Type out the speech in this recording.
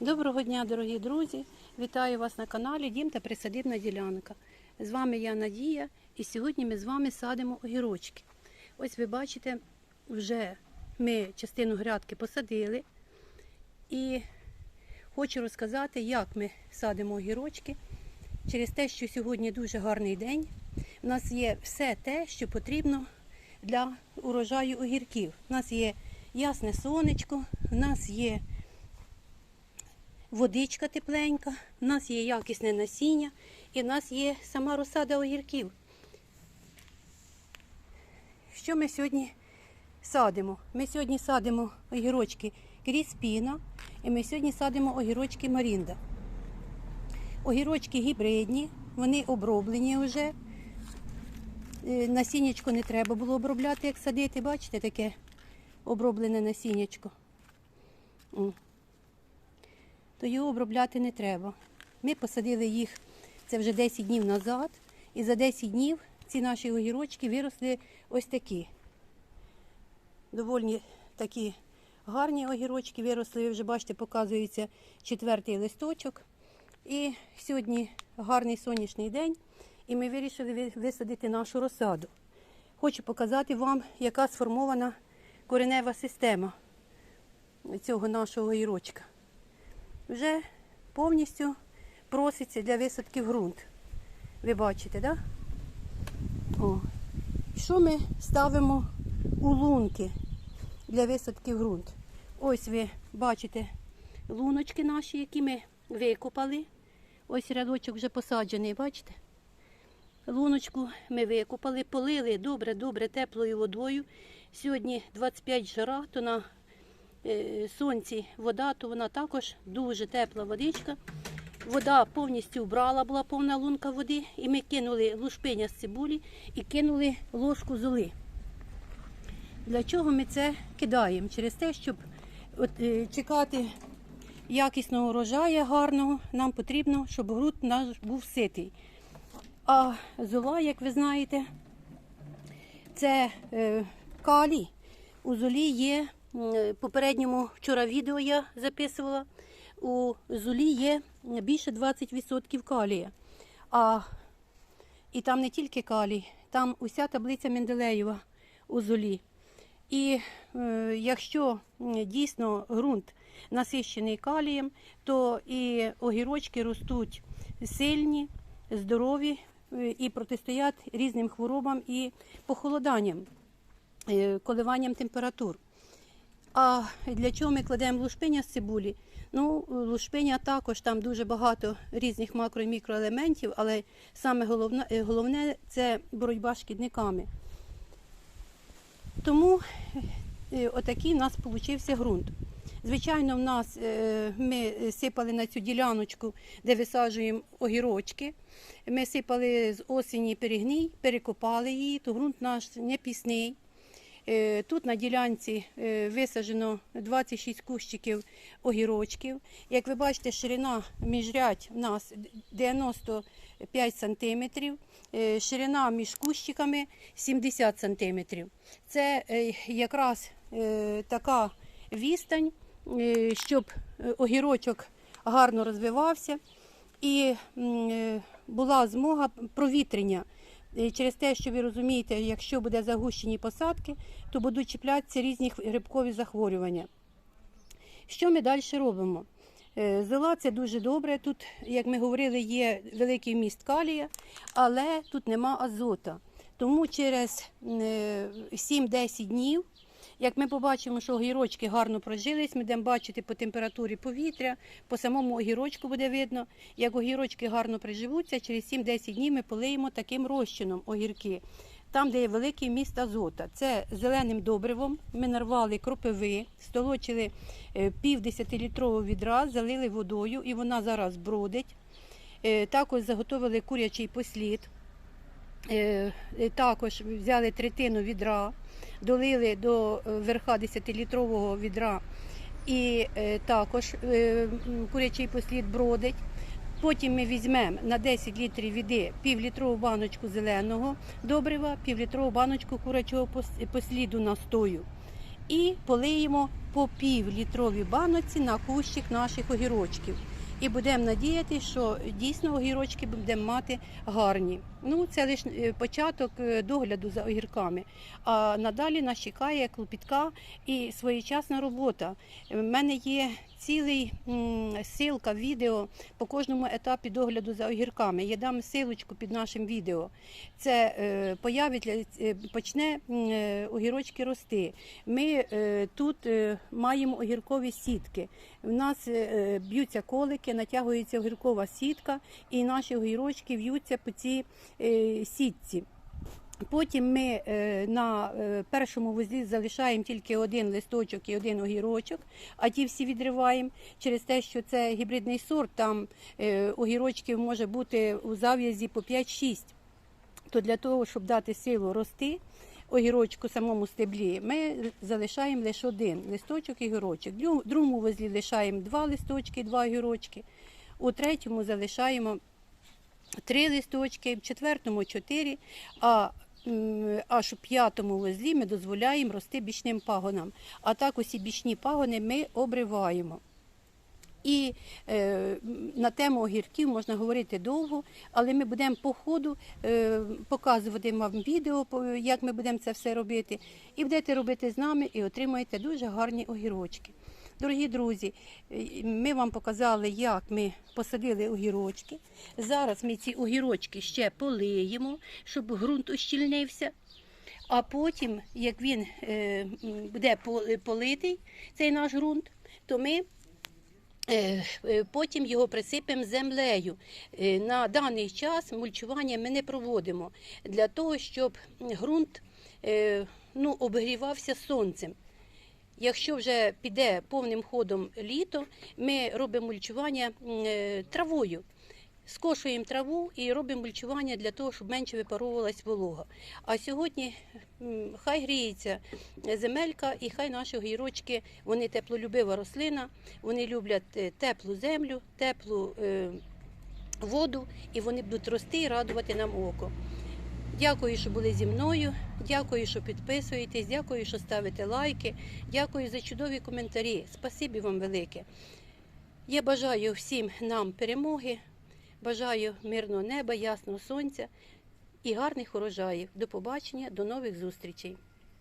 Доброго дня, дорогі друзі! Вітаю вас на каналі Дім та Присадибна ділянка. З вами я Надія, і сьогодні ми з вами садимо огірочки. Ось ви бачите, вже ми частину грядки посадили. І хочу розказати, як ми садимо огірочки. Через те, що сьогодні дуже гарний день. У нас є все те, що потрібно для урожаю огірків. У нас є ясне сонечко, у нас є водичка тепленька, у нас є якісне насіння і в нас є сама розсада огірків. Що ми сьогодні садимо? Ми сьогодні садимо огірочки кріспіна і ми сьогодні садимо огірочки Марінда. Огірочки гібридні, вони оброблені вже. Е, Насіннячко не треба було обробляти, як садити. Бачите, таке оброблене насіннячко. То його обробляти не треба. Ми посадили їх це вже 10 днів назад, і за 10 днів ці наші огірочки виросли ось такі. Доволі такі гарні огірочки виросли. Ви вже бачите, показується четвертий листочок. І сьогодні гарний сонячний день, і ми вирішили висадити нашу розсаду. Хочу показати вам, яка сформована коренева система цього нашого огірочка вже повністю проситься для висадки в ґрунт. Ви бачите, так? Да? О. Що ми ставимо у лунки для висадки в ґрунт? Ось ви бачите луночки наші, які ми викопали. Ось рядочок вже посаджений, бачите? Луночку ми викопали, полили добре-добре теплою водою. Сьогодні 25 жара, то на сонці вода, то вона також дуже тепла водичка. Вода повністю вбрала, була повна лунка води, і ми кинули лушпиня з цибулі і кинули ложку золи. Для чого ми це кидаємо? Через те, щоб от, е, чекати якісного урожаю гарного, нам потрібно, щоб ґрунт наш був ситий. А зола, як ви знаєте, це е, калій. У золі є попередньому вчора відео я записувала. У золі є більше 20% калія. А і там не тільки калій, там уся таблиця Менделеєва у золі. І е, якщо дійсно ґрунт насищений калієм, то і огірочки ростуть сильні, здорові е, і протистоять різним хворобам і похолоданням, е, коливанням температур. А для чого ми кладемо лушпиня з цибулі? Ну, лушпиня також там дуже багато різних макро і мікроелементів, але саме головне, е, головне це боротьба з шкідниками. Тому е, отакий в нас получився ґрунт. Звичайно, в нас е, ми сипали на цю діляночку, де висаджуємо огірочки. Ми сипали з осені перегній, перекопали її, то ґрунт наш не пісний. Е, Тут на ділянці е, висаджено 26 кущиків огірочків. Як ви бачите, ширина міжрядь у нас 95 сантиметрів, е, ширина між кущиками 70 сантиметрів. Це якраз така відстань, щоб огірочок гарно розвивався і була змога провітрення. Е, Через те, що ви розумієте, якщо буде загущені посадки, то будуть чіплятися різні грибкові захворювання. Що ми далі робимо? Зила Зола це дуже добре. Тут, як ми говорили, є великий вміст калія, але тут нема азота. Тому через е, 7-10 днів, як ми побачимо, що огірочки гарно прожились, ми будемо бачити по температурі повітря, по самому огірочку буде видно. Як огірочки гарно приживуться, через 7-10 днів ми полиємо таким розчином огірки. Там, де є великий вміст азота. Це зеленим добривом. Ми нарвали кропиви, столочили е, пів десятилітрового відра, залили водою і вона зараз бродить. Е, Також заготовили курячий послід. Е, е, Також взяли третину відра, долили до е, верха 10-літрового відра і також курячий послід бродить. Потім ми візьмемо на 10 літрів води півлітрову баночку зеленого добрива, півлітрову баночку курячого посліду настою. і полиємо по півлітровій баноці на кущик наших огірочків. І будемо надіятися, що дійсно огірочки будемо мати гарні. Ну, це лише початок е, догляду за огірками. А надалі нас чекає клопітка і своєчасна робота. У мене є цілий силка відео по кожному етапі догляду за огірками. Я дам силочку під нашим відео. Це е, появиться, е, почне е, огірочки рости. Ми тут маємо огіркові сітки. У нас б'ються колики, натягується огіркова сітка, і наші огірочки в'ються по цій сітці. Потім ми е, на е, першому вузлі залишаємо тільки один листочок і один огірочок, а ті всі відриваємо через те, що це гібридний сорт, там е, огірочків може бути у зав'язі по 5-6. То для того, щоб дати силу рости огірочку самому стеблі, ми залишаємо лише один листочок і огірочок. В другому вузлі лишаємо два листочки, два огірочки. У третьому залишаємо три листочки, в четвертому чотири, а аж у п'ятому вузлі ми дозволяємо рости бічним пагонам. А так усі бічні пагони ми обриваємо. І е, на тему огірків можна говорити довго, але ми будемо по ходу е, показувати вам відео, як ми будемо це все робити. І будете робити з нами і отримаєте дуже гарні огірочки. Дорогі друзі, е, ми вам показали, як ми посадили огірочки. Зараз ми ці огірочки ще полиємо, щоб ґрунт ущільнився. А потім, як він е, буде политий, цей наш ґрунт, то ми Е, Потім його присипемо землею. На даний час мульчування ми не проводимо для того, щоб ґрунт ну, обігрівався сонцем. Якщо вже піде повним ходом літо, ми робимо мульчування е, травою. Скошуємо траву і робимо мульчування для того, щоб менше випаровувалась волога. А сьогодні хай гріється земелька, і хай наші огірочки, вони теплолюбива рослина, вони люблять е, теплу землю, теплу е, воду, і вони будуть рости і радувати нам око. Дякую, що були зі мною. Дякую, що підписуєтесь, дякую, що ставите лайки. Дякую за чудові коментарі. Спасибі вам велике. Я бажаю всім нам перемоги, бажаю мирного неба, ясного сонця і гарних урожаїв. До побачення, до нових зустрічей.